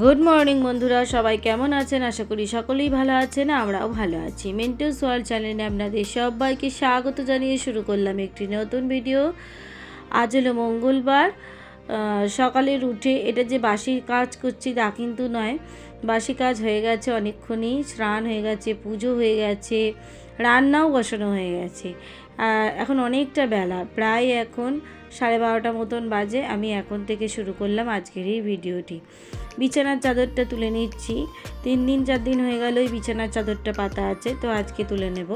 Good morning বন্ধুরা। সবাই কেমন আছেন? আশা করি সকলেই ভালো আছেন, আমরাও ভালো আছি। মেন্টাস ওয়ার্ল্ড চ্যানেলে আপনাদের সবাইকে স্বাগত জানিয়ে শুরু করলাম একটি নতুন ভিডিও আজ হলো মঙ্গলবার। সকালের উঠে এটা যে বাসি কাজ করছি তা কিন্তু নয়। বাসি কাজ হয়ে গেছে অনেকক্ষণই, স্নান হয়ে গেছে, পুজো হয়ে গেছে, রান্নাও বসানো হয়ে গেছে। এখন অনেকটা বেলা, প্রায় এখন সাড়ে বারোটা মতন বাজে। আমি এখন থেকে শুরু করলাম আজকের এই ভিডিওটি বিছানার চাদরটা তুলে নিচ্ছি। তিন দিন, চার দিন হয়ে গেল ওই বিছানার চাদরটা পাতা আছে, তো আজকে তুলে নেব।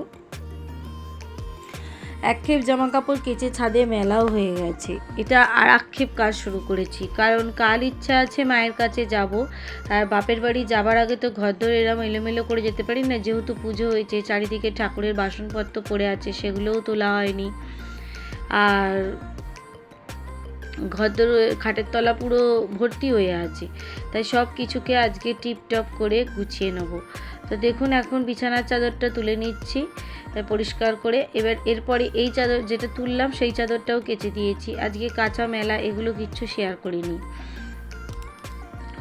এক খেপ জামা কাপড় কেচে ছাদে মেলাও হয়ে গেছে। এটা আর এক খেপ কাজ শুরু করেছি। কারণ কাল ইচ্ছা আছে মায়ের কাছে যাব। আর বাপের বাড়ি যাবার আগে তো ঘর ধরে এরম এলোমেলো করে যেতে পারি না। যেহেতু পুজো হয়েছে, চারিদিকে ঠাকুরের বাসনপত্র পড়ে আছে, সেগুলোও তোলা হয়নি। আর ঘরদোর খাটের তলা পুরো ভর্তি হয়ে আছে। তাই সব কিছুকে আজকে টিপটপ করে গুছিয়ে নেব। তো দেখুন, এখন বিছানার চাদরটা তুলে নিচ্ছি পরিষ্কার করে। এবার এরপরে এই চাদর যেটা তুললাম, সেই চাদরটাও কেচে দিয়েছি। আজকে কাঁচা মেলা, এগুলো কিচ্ছু শেয়ার করিনি।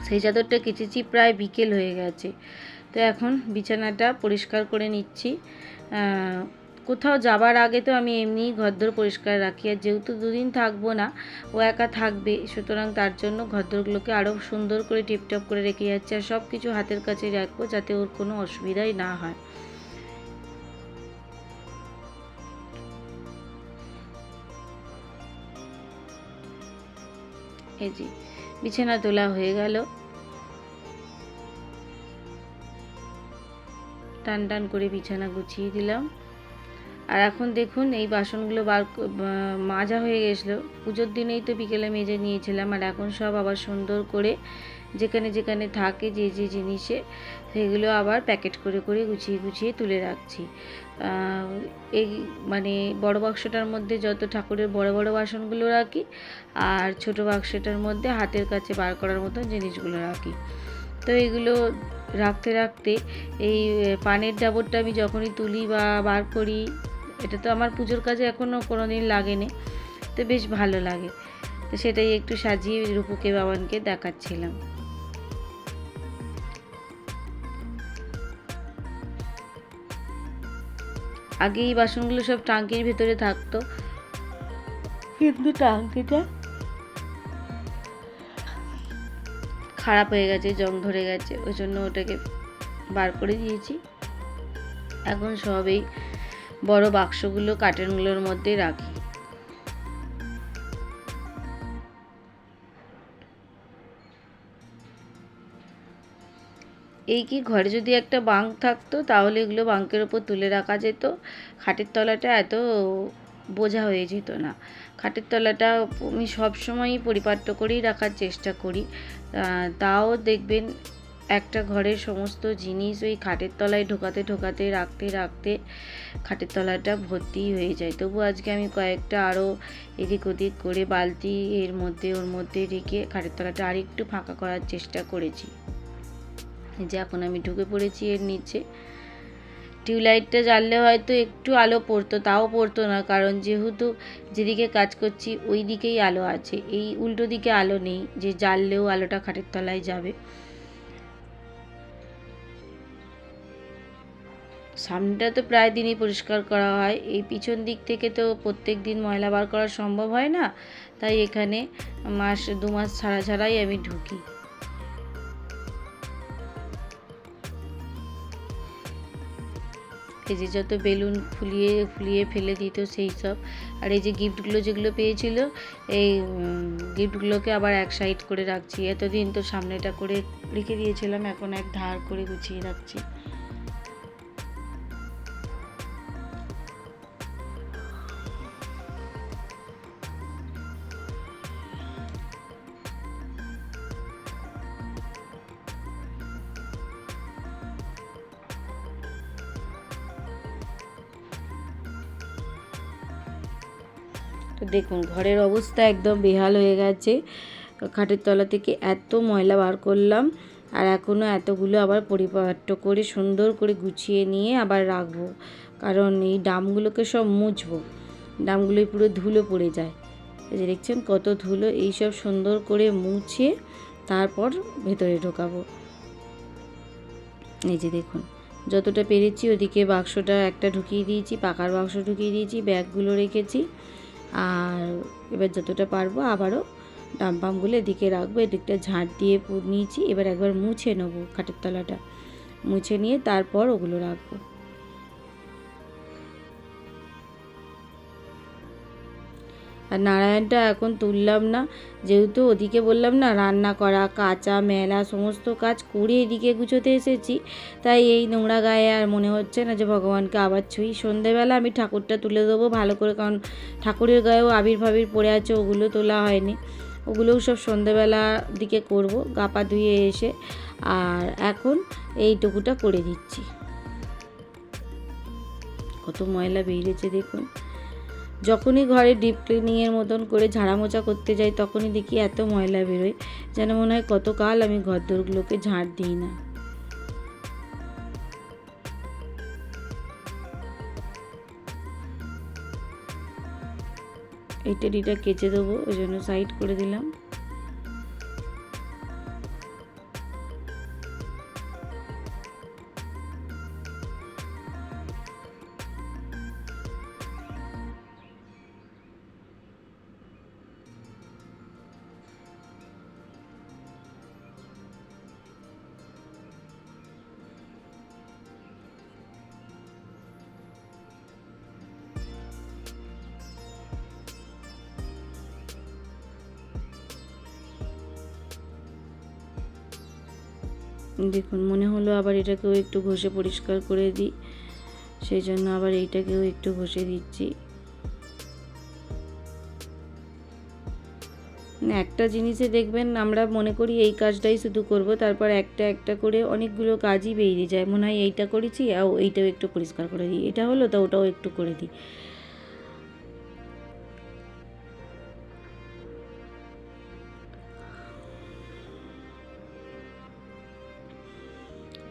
সেই চাদরটা কেচেছি, প্রায় বিকেল হয়ে গেছে। তো এখন বিছানাটা পরিষ্কার করে নিচ্ছি। কোথাও যাবার আগে তো আমি এমনিই ঘরদোর পরিষ্কার রাখি, আর যেহেতু দুদিন থাকব না, ও একা থাকবে, সুতরাং তার জন্য ঘরদোরগুলোকে আরও সুন্দর করে টিপটপ করে রেখে যাচ্ছে আর সব কিছু হাতের কাছে রাখব যাতে ওর কোনো অসুবিধাই না হয়। এই যে, বিছানা তোলা হয়ে গেল। টান টান করে বিছানা গুছিয়ে দিলাম। আর এখন দেখুন, এই বাসনগুলো বার মাজা হয়ে গেছিল। পুজোর দিনেই তো বিকেলে মেজে নিয়েছিলাম, আর এখন সব আবার সুন্দর করে যেখানে যেখানে থাকে যে যে জিনিসে, সেগুলো আবার প্যাকেট করে করে গুছিয়ে গুছিয়ে তুলে রাখছি। এই মানে বড় বাক্সটার মধ্যে যত ঠাকুরের বড় বড় বাসনগুলো রাখি, আর ছোট বাক্সটার মধ্যে হাতের কাছে বার করার মতো জিনিসগুলো রাখি। তো এগুলো রাখতে রাখতে এই পানের ডাবরটা আমি যখনই তুলি বা বার করি এটা তো আমার পুজোর কাজে এখনও কোনো দিন লাগেনি তো বেশ ভালো লাগে। তো সেটাই একটু সাজিয়ে রূপুকে বাবানকে দেখাচ্ছিলাম। আগে এই বাসনগুলো সব টাঙ্কির ভেতরে থাকতো। কিন্তু টাঙ্কিটা? খারাপ হয়ে গেছে জং ধরে গেছে ওই জন্য ওটাকে বার করে দিয়েছি। এখন সব এই বড় বাক্সগুলো কার্টনগুলোর মধ্যে রাখি। এই কি ঘরে যদি একটা বাঙ্ক থাকতো, তাহলে এগুলো বাঙ্কের ওপর তুলে রাখা যেত। খাটের তলাটা এত বোঝা হয়ে যেত না। খাটের তলাটা আমি সবসময়ই পরিপাট্য করেই রাখার চেষ্টা করি। তাও দেখবেন একটা ঘরের সমস্ত জিনিস ওই খাটের তলায় ঢোকাতে ঢোকাতে, রাখতে রাখতে খাটের তলাটা ভর্তি হয়ে যায়। তবু আজকে আমি কয়েকটা আরও এদিক ওদিক করে বালতি এর মধ্যে, ওর মধ্যে রেখে খাটের তলাটা আরেকটু ফাঁকা করার চেষ্টা করেছি। যে এখন আমি ঢুকে পড়েছি এর নিচে। টিউবলাইটটা জ্বাললে হয়তো একটু আলো পড়তো, তাও পড়তো না, কারণ যেহেতু যেদিকে কাজ করছি ওই দিকেই আলো আছে। এই উল্টো দিকে আলো নেই, যে জ্বাললেও আলোটা খাটের তলায় যাবে। সামনেটা তো প্রায় দিনই পরিষ্কার করা হয়। এই পিছন দিক থেকে তো প্রত্যেক দিন ময়লা বার করা সম্ভব হয় না। তাই এখানে মাস, দু মাস ছাড়া ছাড়াই আমি ঢুকি। এই যে যত বেলুন ফুলিয়ে ফুলিয়ে ফেলে দিত সেই সব। আর এই যে গিফটগুলো যেগুলো পেয়েছিল, এই গিফটগুলোকে আবার এক সাইড করে রাখছি। এতদিন তো সামনেটা করে রেখে দিয়েছিলাম, এখন এক ধার করে গুছিয়ে রাখছি। দেখুন, ঘরের অবস্থা একদম বেহাল হয়ে গেছে। খাটের তলা থেকে এত ময়লা বার করলাম আর এখনও এতগুলো আবার পরিপাট্য করে, সুন্দর করে গুছিয়ে নিয়ে আবার রাখব। কারণ এই ডামগুলোকে সব মুছবো। ডামগুলোয় পুরো ধুলো পড়ে যায়। এই যে দেখছেন কত ধুলো এইসব সুন্দর করে মুছে তারপর ভেতরে ঢোকাবো। এই যে দেখুন, যতটা পেরেছি ওদিকে বাক্সটা একটা ঢুকিয়ে দিয়েছি, পাকার বাক্স ঢুকিয়ে দিয়েছি, ব্যাগগুলো রেখেছি। আর এবার যতটা পারব আবারও ডাম ডাম্পামগুলো এদিকে রাখব, এদিকটা ঝাঁট দিয়ে নিয়েছি, এবার একবার মুছে নেব খাটের তলাটা। মুছে নিয়ে তারপর ওগুলো রাখব। আর নারায়ণটা এখন তুললাম না। যেহেতু ওদিকে বললাম না, রান্না করা, কাঁচা, মেলা, সমস্ত কাজ করে এদিকে গুছোতে এসেছি। তাই এই নোংরা গায়ে আর মনে হচ্ছে না যে ভগবানকে আবার ছুঁই। সন্ধেবেলা আমি ঠাকুরটা তুলে দেবো ভালো করে, কারণ ঠাকুরের গায়েও আবির পড়ে আছে, ওগুলো তোলা হয়নি। ওগুলোও সব সন্ধেবেলা দিকে করব, গা পা ধুয়ে এসে। আর এখন এইটুকুটা করে দিচ্ছি। কত ময়লা বেরিয়েছে দেখুন। যখনই ঘরে ডিপ ক্লিনিংয়ের মতন করে ঝাড়া মোচা করতে যাই, তখনই দেখি এত ময়লা বেরোয়, যেন মনে হয় কতকাল আমি ঘরদোরগুলোকে ঝাড় দিই না। এই টেডিটা কেচে দেবো, ওই জন্য সাইড করে দিলাম। দেখুন, মনে হলো আবার এটাকেও একটু ঘষে পরিষ্কার করে দিই। সেই জন্য আবার এইটাকেও একটু ঘষে দিচ্ছি। একটা জিনিসে দেখবেন, আমরা মনে করি এই কাজটাই শুধু করব, তারপর একটা একটা করে অনেকগুলো কাজই বেরিয়ে যায়। মনে হয় এইটা করেছি, আর এইটাও একটু পরিষ্কার করে দিই। এটা হলো তো ওটাও একটু করে দিই।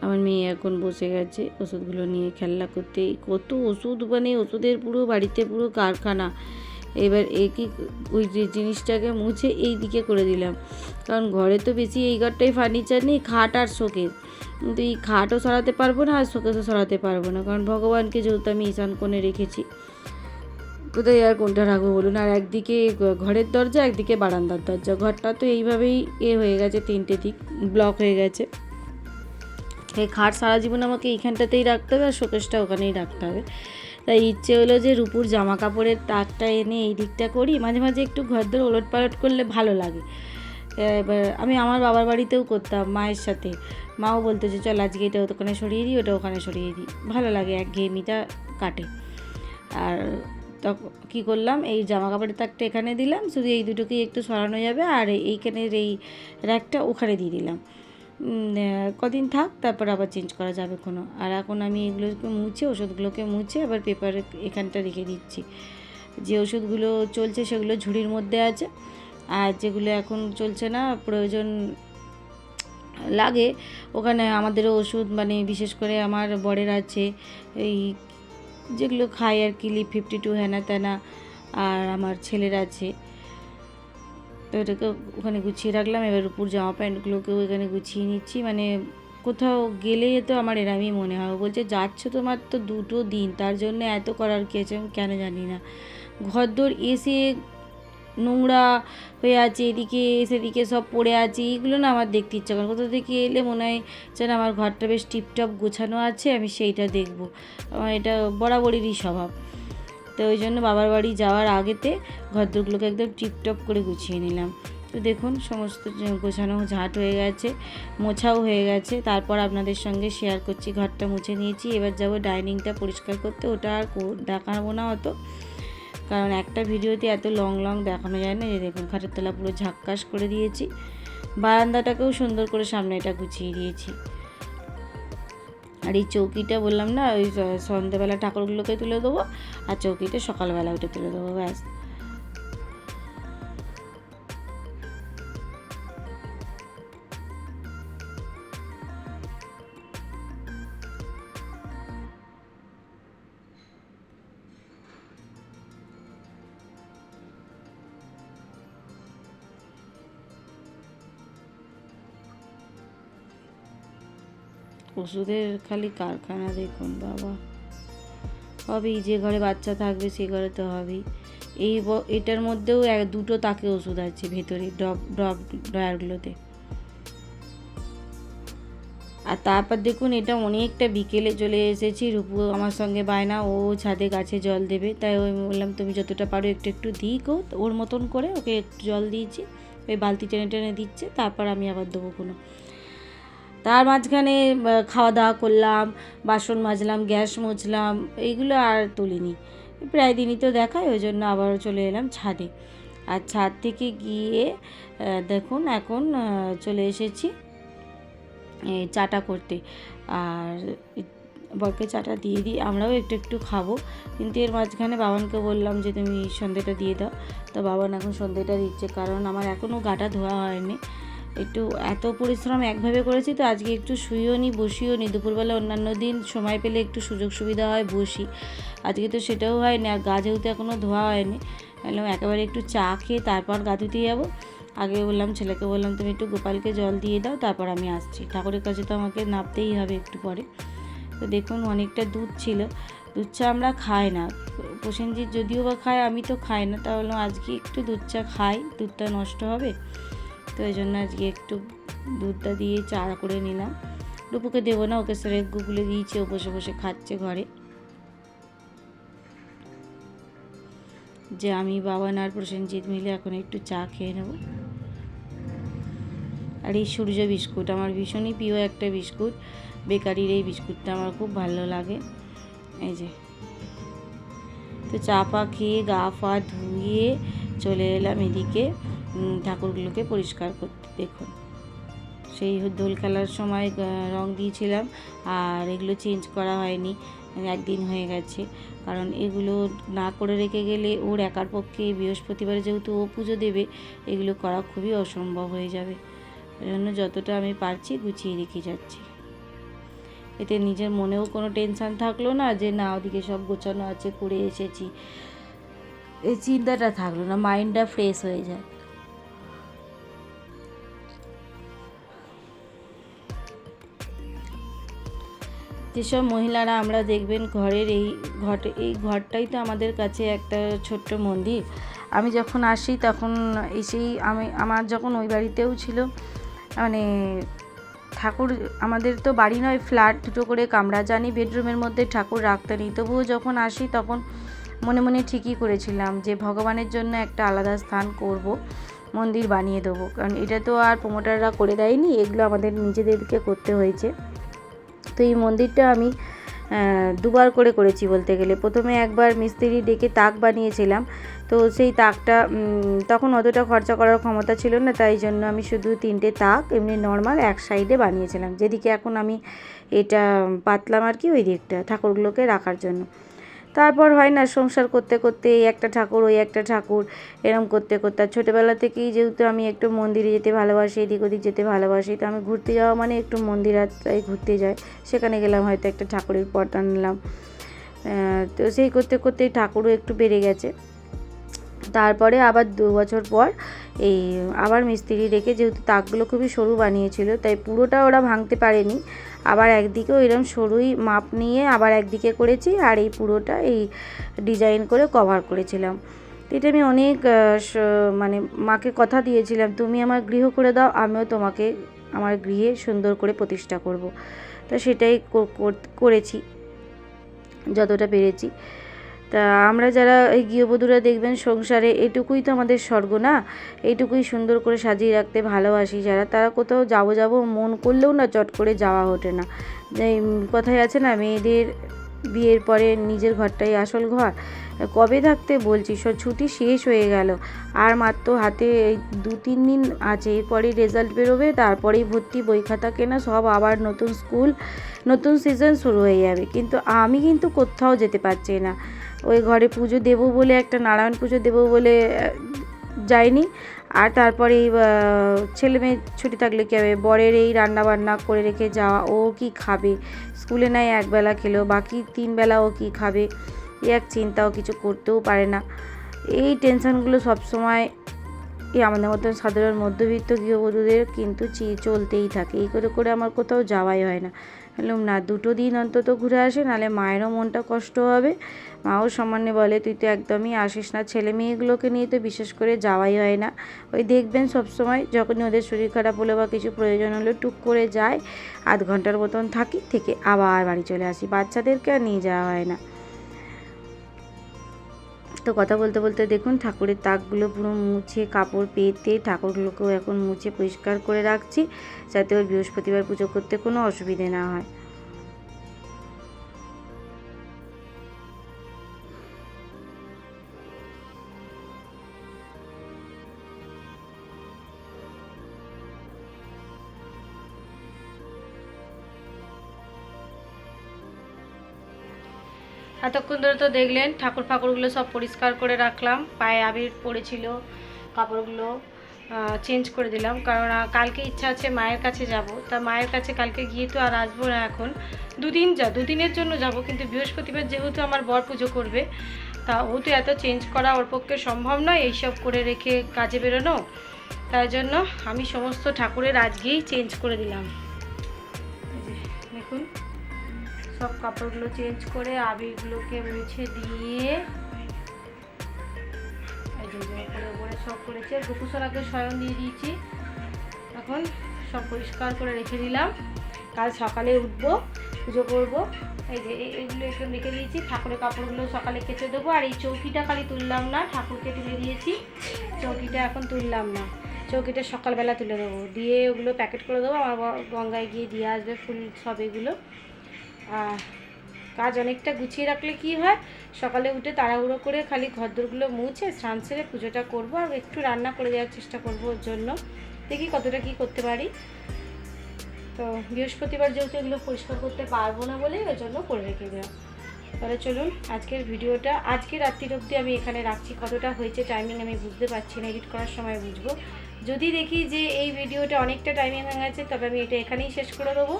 আমার মেয়ে এখন বসে গেছে, ওষুধগুলো নিয়ে খেলনা করতে। কত ওষুধ মানে ওষুধের পুরো বাড়িতে পুরো কারখানা। এবার একই ওই যে জিনিসটাকে মুছে এই দিকে করে দিলাম। কারণ ঘরে তো বেশি এই ঘরটাই ফার্নিচার নেই, খাট আর শোকেস। কিন্তু এই খাটও সরাতে পারব না, আর শোকেসও সরাতে পারব না। কারণ ভগবানকে যেহেতু আমি ঈশান কোণে রেখেছি, কোথায় আর কোনটা রাখব বলুন? আর একদিকে ঘরের দরজা, একদিকে বারান্দার দরজা। ঘরটা তো এইভাবেই এ হয়ে গেছে, তিনটে দিক ব্লক হয়ে গেছে। এই খাট সারা জীবন আমাকে এইখানটাতেই রাখতে হবে আর শোকেসটা ওখানেই রাখতে হবে। তাই ইচ্ছে হলো যে রূপুর জামা কাপড়ের তাকটা এনে এই দিকটা করি। মাঝে মাঝে একটু ঘরদোর ওলট পালট করলে ভালো লাগে। এবার আমি আমার বাবার বাড়িতেও করতাম মায়ের সাথে। মাও বলতো যে, চল আজকে এটা ওখানে সরিয়ে দিই, ওটা ওখানে সরিয়ে দিই। ভালো লাগে, এক ঘেমিটা কাটে। আর তখন কী করলাম? এই জামা কাপড়ের তাকটা এখানে দিলাম। শুধু এই দুটোকেই একটু সরানো যাবে আর এইখানের এই র্যাকটা ওখানে দিয়ে দিলাম। কদিন থাক, তারপর আবার চেঞ্জ করা যাবে কোনো। আর এখন আমি এগুলোকে মুছে, ওষুধগুলোকে মুছে আবার পেপারে এখানটা রেখে দিচ্ছি। যে ওষুধগুলো চলছে সেগুলো ঝুড়ির মধ্যে আছে। আর যেগুলো এখন চলছে না, প্রয়োজন লাগে, ওখানে আমাদেরও ওষুধ মানে বিশেষ করে আমার বরের আছে, এই যেগুলো খাই আর কি লিপ ফিফটি টু হ্যানা ত্যানা আর আমার ছেলের আছে। তো এটাকে ওখানে গুছিয়ে রাখলাম। এবার উপর জামা প্যান্টগুলোকেও এখানে গুছিয়ে নিচ্ছি। মানে কোথাও গেলে তো আমার এরমই মনে হয়। বলছে, যাচ্ছ তোমার তো দুটো দিন। তার জন্য এত করার কি আছে আমি কেন জানি না। ঘরদোর এসে নোংরা হয়ে আছে, এদিকে সেদিকে সব পড়ে আছে। এইগুলো না আমার দেখতে ইচ্ছা করে কোথাও থেকে এলে মনে হয় যেন আমার ঘরটা বেশ টিপটপ গোছানো আছে, আমি সেইটা দেখব। আমার এটা বরাবরেরই স্বভাব। তো ওই জন্য বাবার বাড়ি যাওয়ার আগেতে ঘরদোরগুলোকে একদম টিপটপ করে গুছিয়ে নিলাম। তো দেখুন, সমস্ত গোছানো ঝাঁট হয়ে গেছে, মোছাও হয়ে গেছে। তারপর আপনাদের সঙ্গে শেয়ার করছি, ঘরটা মুছে নিয়েছি। এবার যাব ডাইনিংটা পরিষ্কার করতে। ওটা আর দেখাবো না অত। কারণ একটা ভিডিওতে এত লং লং দেখানো যায় না। যে দেখুন খাটের তলা পুরো ঝাক্কাস করে দিয়েছি। বারান্দাটাকেও সুন্দর করে সামনে এটা গুছিয়ে দিয়েছি। আর এই চৌকিটা বললাম না, ওই সন্ধ্যেবেলা ঠাকুরগুলোকে তুলে দেবো, আর চৌকিটা সকালবেলা ওটা তুলে দেবো, ব্যাস। ওষুধের খালি কারখানা দেখুন, বাবা। হবেই যে ঘরে বাচ্চা থাকবে, সে ঘরে তো হবেই। এই এটার মধ্যেও এক, দুটো তাকে ওষুধ আছে ভেতরে, ড্রপ ড্রপ ড্রয়ারগুলোতে। আর তারপর দেখুন, এটা অনেকটা বিকেলে চলে এসেছি। রূপু আমার সঙ্গে বায়না, ও ছাদে গাছে জল দেবে। তাই ওই বললাম, তুমি যতটা পারো একটু একটু দিই গো। ওর মতন করে ওকে একটু জল দিয়েছি। ওই বালতি টেনে টেনে দিচ্ছে, তারপর আমি আবার দেবো কোনো। তার মাঝখানে খাওয়া দাওয়া করলাম, বাসন মাজলাম, গ্যাস মুছলাম এইগুলো আর তুলিনি। প্রায় দিনই তো দেখায়, ওই জন্য আবারও চলে এলাম ছাদে। আর ছাদ থেকে গিয়ে দেখুন এখন চলে এসেছি চাটা করতে। আর বরকে চাটা দিয়ে দিই, আমরাও একটু একটু খাব। কিন্তু এর মাঝখানে বাবানকে বললাম যে, তুমি সন্ধেটা দিয়ে দাও। তো বাবান এখন সন্ধেটা দিচ্ছে, কারণ আমার এখনও গাটা ধোয়া হয়নি। একটু এত পরিশ্রম একভাবে করেছি তো আজকে একটু শুইও নি, বসিও নি। দুপুরবেলা অন্যান্য দিন সময় পেলে একটু সুযোগ সুবিধা হয়, বসি। আজকে তো সেটাও হয়নি, আর গা যেহেতু এখনও ধোয়া হয়নি বললাম একেবারে একটু চা খেয়ে তারপর গা ধুতে যাব। আগে বললাম ছেলেকে, বললাম তুমি একটু গোপালকে জল দিয়ে দাও, তারপর আমি আসছি। ঠাকুরের কাছে তো আমাকে নামতেই হবে একটু পরে। তো দেখুন অনেকটা দুধ ছিল। দুধ চা আমরা খাই না। প্রসেনজিৎ যদিও বা খায়, আমি তো খাই না তা বললাম আজকে একটু দুধ চা খাই, দুধটা নষ্ট হবে? তো এই জন্য আজকে একটু দুধটা দিয়ে চা করে নিলাম। রূপুকে দেবো না, ওকে সেরেক গুগলে দিয়েছে, ও বসে বসে খাচ্ছে ঘরে। যে আমি, বাবা আর প্রসেনজিৎ মিলে এখন একটু চা খেয়ে নেব। আর এই সূর্য বিস্কুট, আমার ভীষণই প্রিয় একটা বিস্কুট। বেকারির এই বিস্কুটটা আমার খুব ভালো লাগে। এই যে। তো চা পা খেয়ে গা ফা ধুয়ে চলে এলাম এদিকে। ঠাকুরগুলোকে পরিষ্কার করতে, দেখুন। সেই দোল খেলার সময় রং দিয়েছিলাম, আর এগুলো চেঞ্জ করা হয়নি, একদিন হয়ে গেছে। কারণ এগুলো না করে রেখে গেলে ওর একার পক্ষে বৃহস্পতিবারে যেহেতু ও পুজো দেবে, এগুলো করা খুবই অসম্ভব হয়ে যাবে। জন্য যতটা আমি পারছি গুছিয়ে রেখে যাচ্ছি। এতে নিজের মনেও কোনো টেনশান থাকল না যে না, ওদিকে সব গোছানো আছে, করে এসেছি। এই চিন্তাটা থাকল না মাইন্ডটা ফ্রেশ হয়ে যায়। যেসব মহিলারা আমরা দেখবেন ঘরের এই ঘটে, এই ঘরটাই তো আমাদের কাছে একটা ছোট্ট মন্দির। আমি যখন আসি তখন এসেই আমি, আমার যখন ওই বাড়িতেও ছিল মানে ঠাকুর, আমাদের তো বাড়ি নয়, ফ্ল্যাট দুটো করে কামরা। জানি বেডরুমের মধ্যে ঠাকুর রাখতে নেই। তবুও যখন আসি তখন মনে মনে ঠিকই করেছিলাম যে ভগবানের জন্য একটা আলাদা স্থান করব, মন্দির বানিয়ে দেবো। কারণ এটা তো আর প্রমোটাররা করে দেয়নি, এগুলো আমাদের নিজেদেরকে করতে হয়েছে। তো এই মন্দিরটা আমি দুবার করে করেছি বলতে গেলে। প্রথমে একবার মিস্ত্রি ডেকে তাক বানিয়েছিলাম। তো সেই তাকটা তখন অতটা খরচা করার ক্ষমতা ছিল না, তাই জন্য আমি শুধু তিনটে তাক এমনি নর্মাল এক সাইডে বানিয়েছিলাম। যেদিকে এখন আমি এটা পাতলাম আর কি, ওই দিকটা ঠাকুরগুলোকে রাখার জন্য। তারপর হয় না সংসার করতে করতে এই একটা ঠাকুর, ওই একটা ঠাকুর, এরম করতে করতে। আর ছোটোবেলা থেকেই যেহেতু আমি একটু মন্দিরে যেতে ভালোবাসি, এদিক ওদিক যেতে ভালোবাসি, তো আমি ঘুরতে যাওয়া মানে একটু মন্দির আত্মায় ঘুরতে যাই। সেখানে গেলাম, হয়তো একটা ঠাকুরের পট আনলাম তো সেই করতে করতে ঠাকুরও একটু বেড়ে গেছে। তারপরে আবার দু বছর পর এই আবার মিস্ত্রি রেখে যেহেতু তাকগুলো খুবই সরু বানিয়েছিল, তাই পুরোটা ওরা ভাঙতে পারেনি। আবার একদিকেও এরকম সরুই মাপ নিয়ে আবার একদিকে করেছি আর এই পুরোটা এই ডিজাইন করে কভার করেছিলাম। এটা আমি অনেক মানে মাকে কথা দিয়েছিলাম, তুমি আমার গৃহ করে দাও, আমিও তোমাকে আমার গৃহে সুন্দর করে প্রতিষ্ঠা করব। তা সেটাই করেছি, যতটা পেরেছি। তা আমরা যারা এই গৃহবধূরা দেখবেন সংসারে এটুকুই তো আমাদের স্বর্গ না? এইটুকুই সুন্দর করে সাজিয়ে রাখতে ভালোবাসি যারা। তারা কোথাও যাব যাব মন করলেও না চট করে যাওয়া ওঠে না। কথায় আছে না, মেয়েদের বিয়ের পরে নিজের ঘরটাই আসল ঘর। কবে থাকতে বলছি সব ছুটি শেষ হয়ে গেল। আর মাত্র হাতে এই দু তিন দিন আছে, এরপরেই রেজাল্ট বেরোবে, তারপরেই ভর্তি, বই খাতা কেনা, সব আবার নতুন স্কুল নতুন সিজন শুরু হয়ে যাবে। কিন্তু আমি কিন্তু কোথাও যেতে পারছি না। ওই ঘরে পুজো দেব বলে একটা নারায়ণ পুজো দেব বলে যাইনি। আর তারপরে ছেলে মেয়ে ছুটি থাকলে কী হবে? বরের এই রান্না বান্না করে রেখে যাওয়া, ও কি খাবে? স্কুলে নাই একবেলা খেলো বাকি তিনবেলা ও কি খাবে? এক চিন্তাও কিছু করতেও পারে না। এই টেনশানগুলো সবসময় এই আমাদের মতন সাধারণ মধ্যবিত্ত গৃহবধূদের কিন্তু চি- চলতেই থাকে। এই করে করে আমার কোথাও যাওয়াই হয় না। বললাম, না, দুটো দিন অন্তত ঘুরে আসে নাহলে মায়েরও মনটা কষ্ট হবে। মাও সামান্য বলে, তুই তো একদমই আসিস না। ছেলে মেয়েগুলোকে নিয়ে তো বিশেষ করে যাওয়াই হয় না। ওই দেখবেন সবসময় যখনই ওদের শরীর খারাপ হলো বা কিছু প্রয়োজন হলো, টুক করে যায় আধ ঘণ্টার মতন থাকি, থেকে আবার বাড়ি চলে আসি। বাচ্চাদেরকে আর নিয়ে যাওয়া হয় না। তো কথা বলতে বলতে দেখুন, ঠাকুরের তাকগুলো পুরো মুছে কাপড় পেতে ঠাকুরগুলোকেও এখন মুছে পরিষ্কার করে রাখছি, যাতে ওই বৃহস্পতিবার পুজো করতে কোনো অসুবিধে না হয়। এতক্ষণ ধরে তো দেখলেন ঠাকুর ফাকুরগুলো সব পরিষ্কার করে রাখলাম, পায়ে আবির পড়েছিল, কাপড়গুলো চেঞ্জ করে দিলাম। কারণ কালকে ইচ্ছা আছে মায়ের কাছে যাব। তা মায়ের কাছে কালকে গিয়ে তো আর আসব না এখন। দুদিন যা, দুদিনের জন্য যাব, কিন্তু বৃহস্পতিবার যেহেতু আমার বর পুজো করবে, তা ও তো এত চেঞ্জ করা ওর পক্ষে সম্ভব নয় এইসব করে রেখে কাজে বেরোনো। তাই জন্য আমি সমস্ত ঠাকুরের আজকেই চেঞ্জ করে দিলাম। দেখুন। সব কাপড়গুলো চেঞ্জ করে আবিরগুলোকে মুছে দিয়ে উপরে উপরে সব করেছে। গোপুসোনাকে স্বয়ং দিয়ে দিয়েছি। এখন সব পরিষ্কার করে রেখে দিলাম। কাল সকালে উঠবো, পুজো করব। এই যে এইগুলো একটু রেখে দিয়েছি ঠাকুরের কাপড়গুলো সকালে কেচে দেবো। আর এই চৌকিটা খালি তুললাম না, ঠাকুরকে তুলে দিয়েছি। চৌকিটা এখন তুললাম না। চৌকিটা সকালবেলা তুলে দেবো। দিয়ে ওগুলো প্যাকেট করে দেবো। আমার গঙ্গায় গিয়ে দিয়ে আসবে ফুল সব এগুলো। কাজ অনেকটা গুছিয়ে রাখলে কি হয়? সকালে উঠে তাড়াহুড়ো করে খালি ঘরদোরগুলো মুছে স্নান সেরে পুজোটা করব আর একটু রান্না করে দেওয়ার চেষ্টা করব ওর জন্য। দেখি কতটা কি করতে পারি। তো বৃহস্পতিবার যেহেতু এগুলো পরিষ্কার করতে পারব না বলেই ওই জন্য করে রেখে দেওয়া। তাহলে চলুন আজকের ভিডিওটা, আজকে রাত্রির অবধি আমি এখানে রাখছি। কতটা হয়েছে টাইমিং আমি বুঝতে পারছি না এডিট করার সময় বুঝব। যদি দেখি যে এই ভিডিওটা অনেকটা টাইমিং হয়ে গেছে, তবে আমি এটা এখানেই শেষ করে দেবো।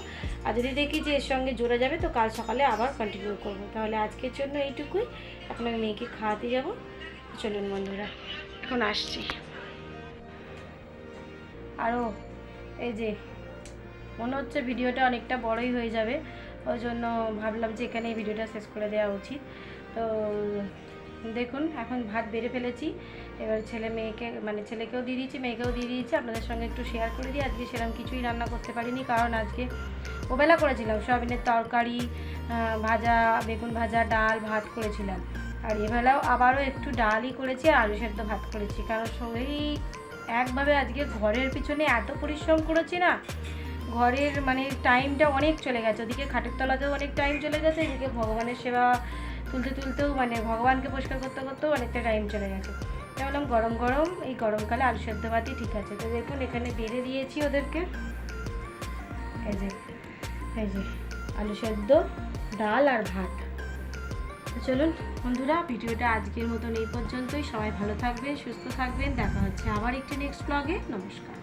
আর যদি দেখি যে এর সঙ্গে জোড়া যাবে, তো কাল সকালে আবার কন্টিনিউ করব। তাহলে আজকের জন্য এইটুকুই। এখন আমি মেয়েকে খাওয়াতে যাব। চলুন বন্ধুরা, এখন আসছি। আরও এই যে, মনে হচ্ছে ভিডিওটা অনেকটা বড়ই হয়ে যাবে। ওই জন্য ভাবলাম যে এখানে ভিডিওটা শেষ করে দেওয়া উচিত। তো দেখুন, এখন ভাত বেড়ে ফেলেছি। এবার ছেলে মেয়েকে মানে ছেলেকেও দিয়ে দিয়েছি, মেয়েকেও দিয়ে দিয়েছি, আপনাদের সঙ্গে একটু শেয়ার করে দিই। আজকে সেরকম কিছুই রান্না করতে পারিনি, কারণ আজকে ওবেলা করেছিলাম, সয়াবিনের তরকারি ভাজা, বেগুন ভাজা, ডাল, ভাত করেছিলাম। আর এবেলাও আবারও একটু ডালই করেছি আর আলু সেদ্ধ ভাত করেছি, কারণ শরীর একভাবে আজকে ঘরের পিছনে এত পরিশ্রম করেছি না, ঘরের মানে টাইমটা অনেক চলে গেছে। ওদিকে খাটের তলাতেও অনেক টাইম চলে গেছে, এদিকে ভগবানের সেবা তুলতে তুলতেও মানে ভগবানকে পরিষ্কার করতে করতেও অনেকটা টাইম চলে গেছে। তাই বললাম, গরম গরম, এই গরমকালে আলু সেদ্ধ ভাতই ঠিক আছে। তো দেখুন, এখানে বেড়ে দিয়েছি ওদেরকে। এই যে এই যে, আলু সেদ্ধ, ডাল আর ভাত। তো চলুন, বন্ধুরা, ভিডিওটা আজকের মতন এই পর্যন্তই। সবাই ভালো থাকবেন, সুস্থ থাকবেন। দেখা হচ্ছে আবার একটি নেক্সট ব্লগে নমস্কার।